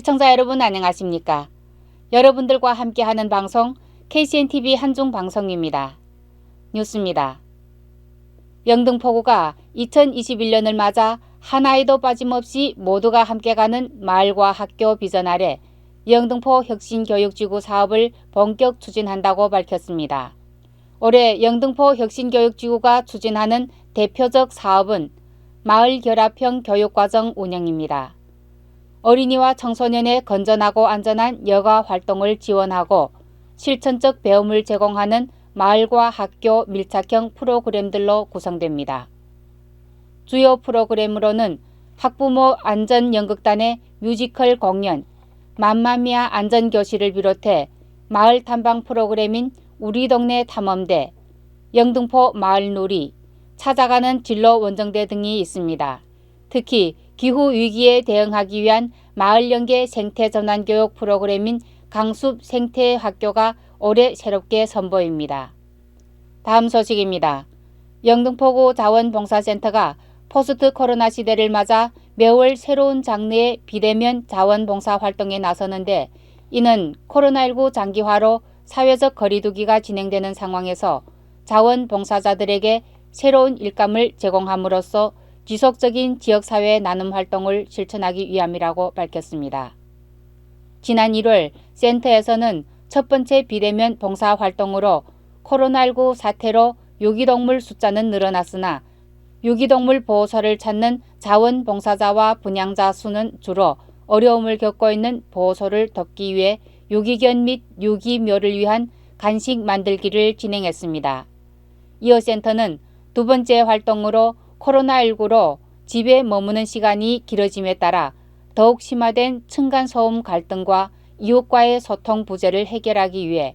시청자 여러분 안녕하십니까? 여러분들과 함께하는 방송 KCNTV 한중 방송입니다. 뉴스입니다. 영등포구가 2021년을 맞아 하나에도 빠짐없이 모두가 함께 가는 마을과 학교 비전 아래 영등포 혁신교육지구 사업을 본격 추진한다고 밝혔습니다. 올해 영등포 혁신교육지구가 추진하는 대표적 사업은 마을 결합형 교육과정 운영입니다. 어린이와 청소년의 건전하고 안전한 여가 활동을 지원하고 실천적 배움을 제공하는 마을과 학교 밀착형 프로그램들로 구성됩니다. 주요 프로그램으로는 학부모 안전연극단의 뮤지컬 공연, 맘마미아 안전교실을 비롯해 마을 탐방 프로그램인 우리 동네 탐험대, 영등포 마을놀이, 찾아가는 진로 원정대 등이 있습니다. 특히 기후 위기에 대응하기 위한 마을 연계 생태 전환 교육 프로그램인 강숲 생태 학교가 올해 새롭게 선보입니다. 다음 소식입니다. 영등포구 자원봉사센터가 포스트 코로나 시대를 맞아 매월 새로운 장르의 비대면 자원봉사 활동에 나서는데 이는 코로나19 장기화로 사회적 거리두기가 진행되는 상황에서 자원봉사자들에게 새로운 일감을 제공함으로써 지속적인 지역사회 나눔 활동을 실천하기 위함이라고 밝혔습니다. 지난 1월 센터에서는 첫 번째 비대면 봉사 활동으로 코로나19 사태로 유기동물 숫자는 늘어났으나 유기동물 보호소를 찾는 자원봉사자와 분양자 수는 줄어 어려움을 겪고 있는 보호소를 돕기 위해 유기견 및 유기묘를 위한 간식 만들기를 진행했습니다. 이어 센터는 두 번째 활동으로 코로나19로 집에 머무는 시간이 길어짐에 따라 더욱 심화된 층간소음 갈등과 이웃과의 소통 부재를 해결하기 위해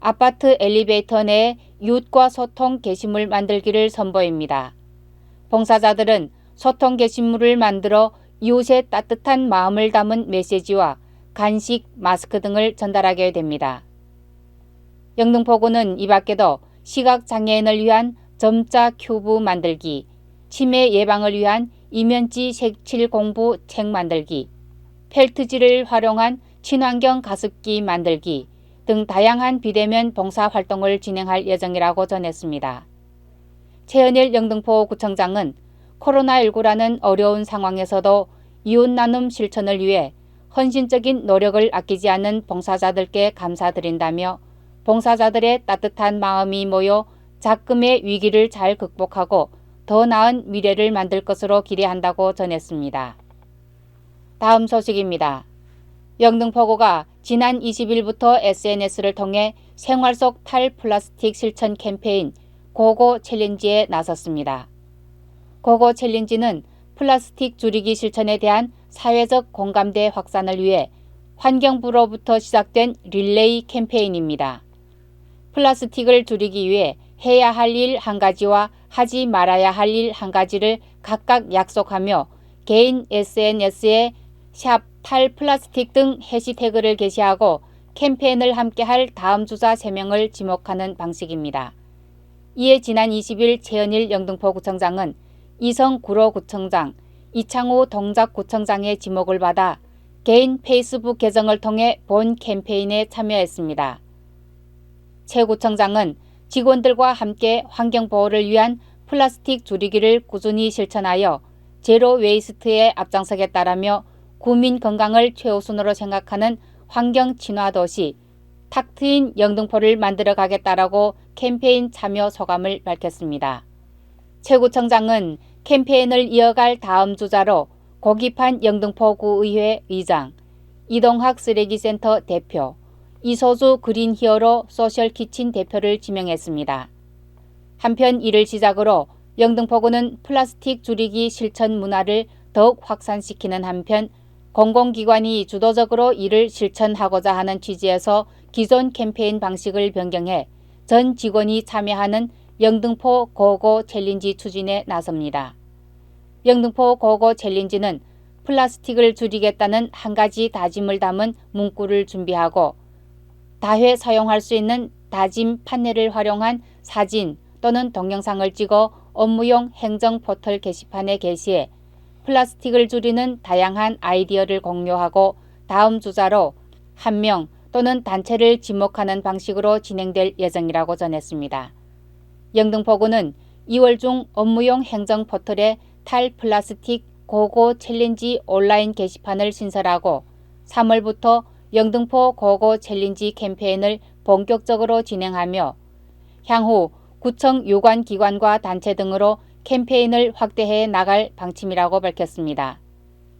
아파트 엘리베이터 내에 이웃과 소통 게시물 만들기를 선보입니다. 봉사자들은 소통 게시물을 만들어 이웃의 따뜻한 마음을 담은 메시지와 간식, 마스크 등을 전달하게 됩니다. 영등포구는 이 밖에도 시각장애인을 위한 점자 큐브 만들기, 치매 예방을 위한 이면지 색칠 공부 책 만들기, 펠트지를 활용한 친환경 가습기 만들기 등 다양한 비대면 봉사 활동을 진행할 예정이라고 전했습니다. 최은일 영등포 구청장은 코로나19라는 어려운 상황에서도 이웃 나눔 실천을 위해 헌신적인 노력을 아끼지 않는 봉사자들께 감사드린다며 봉사자들의 따뜻한 마음이 모여 작금의 위기를 잘 극복하고 더 나은 미래를 만들 것으로 기대한다고 전했습니다. 다음 소식입니다. 영등포구가 지난 20일부터 SNS를 통해 생활 속 탈 플라스틱 실천 캠페인 고고 챌린지에 나섰습니다. 고고 챌린지는 플라스틱 줄이기 실천에 대한 사회적 공감대 확산을 위해 환경부로부터 시작된 릴레이 캠페인입니다. 플라스틱을 줄이기 위해 해야 할 일 한 가지와 하지 말아야 할 일 한 가지를 각각 약속하며 개인 SNS에 샵 탈플라스틱 등 해시태그를 게시하고 캠페인을 함께 할 다음 주자 3명을 지목하는 방식입니다. 이에 지난 20일 최은일 영등포구청장은 이성 구로구청장, 이창호 동작구청장의 지목을 받아 개인 페이스북 계정을 통해 본 캠페인에 참여했습니다. 최 구청장은 직원들과 함께 환경 보호를 위한 플라스틱 줄이기를 꾸준히 실천하여 제로 웨이스트에 앞장서겠다라며 국민 건강을 최우선으로 생각하는 환경 친화 도시 탁 트인 영등포를 만들어 가겠다라고 캠페인 참여 소감을 밝혔습니다. 최 구청장은 캠페인을 이어갈 다음 주자로 고기판 영등포구의회 의장, 이동학 쓰레기센터 대표, 이소주 그린 히어로 소셜 키친 대표를 지명했습니다. 한편 이를 시작으로 영등포구는 플라스틱 줄이기 실천 문화를 더욱 확산시키는 한편 공공기관이 주도적으로 이를 실천하고자 하는 취지에서 기존 캠페인 방식을 변경해 전 직원이 참여하는 영등포 고고 챌린지 추진에 나섭니다. 영등포 고고 챌린지는 플라스틱을 줄이겠다는 한 가지 다짐을 담은 문구를 준비하고 다회 사용할 수 있는 다짐 판넬을 활용한 사진 또는 동영상을 찍어 업무용 행정 포털 게시판에 게시해 플라스틱을 줄이는 다양한 아이디어를 공유하고 다음 주자로 한 명 또는 단체를 지목하는 방식으로 진행될 예정이라고 전했습니다. 영등포구는 2월 중 업무용 행정 포털에 탈 플라스틱 고고 챌린지 온라인 게시판을 신설하고 3월부터 영등포 고고 챌린지 캠페인을 본격적으로 진행하며 향후 구청 유관 기관과 단체 등으로 캠페인을 확대해 나갈 방침이라고 밝혔습니다.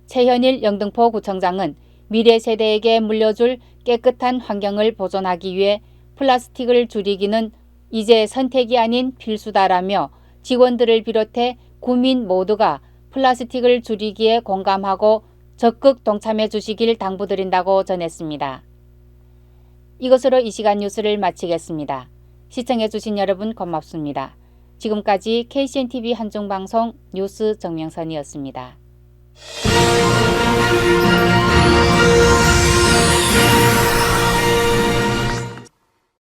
최현일 영등포 구청장은 미래 세대에게 물려줄 깨끗한 환경을 보존하기 위해 플라스틱을 줄이기는 이제 선택이 아닌 필수다라며 직원들을 비롯해 구민 모두가 플라스틱을 줄이기에 공감하고 적극 동참해 주시길 당부드린다고 전했습니다. 이것으로 이 시간 뉴스를 마치겠습니다. 시청해 주신 여러분 고맙습니다. 지금까지 KCNTV 한중방송 뉴스 정명선이었습니다.